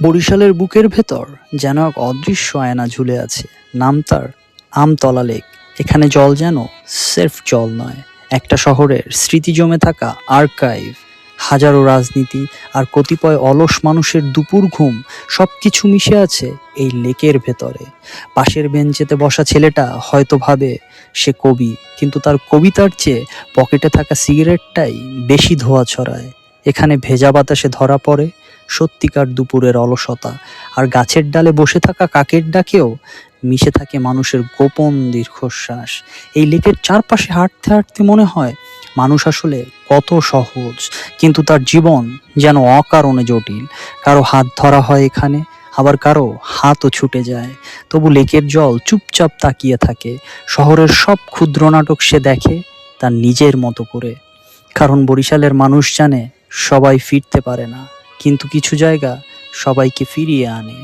বরিশালের বুকের ভেতর যেন এক অদৃশ্য আয়না ঝুলে আছে। নাম তার আমতলা লেক। এখানে জল যেন সেরফ জল নয়। একটা শহরের স্মৃতি জমে থাকা আর্কাইভ, হাজারো রাজনীতি আর কতিপয় অলস মানুষের দুপুর ঘুম সব কিছু মিশে আছে এই লেকের ভেতরে। পাশের বেঞ্চেতে বসা ছেলেটা হয়তো ভাবে সে কবি, কিন্তু তার কবিতার চেয়ে পকেটে থাকা সিগারেটটাই বেশি ধোয়া ছড়ায়। এখানে ভেজা বাতাসে ধরা পড়ে সত্যিকার দুপুরের অলসতা। আর গাছের ডালে বসে থাকা কাকের ডাকেও মিশে থাকে মানুষের গোপন দীর্ঘশ্বাস। এই লেকের চারপাশে হাঁটতে হাঁটতে মনে হয়, মানুষ আসলে কত সহজ, কিন্তু তার জীবন যেন অকারণে জটিল। কারও হাত ধরা হয় এখানে, আবার কারও হাতও ছুটে যায়। তবু লেকের জল চুপচাপ তাকিয়ে থাকে। শহরের সব ক্ষুদ্র নাটক সে দেখে তার নিজের মতো করে। কারণ বরিশালের মানুষ জানে, সবাই ফিরতে পারে না। কিন্তু কিছু জায়গা সবাইকে ফিরিয়ে আনে।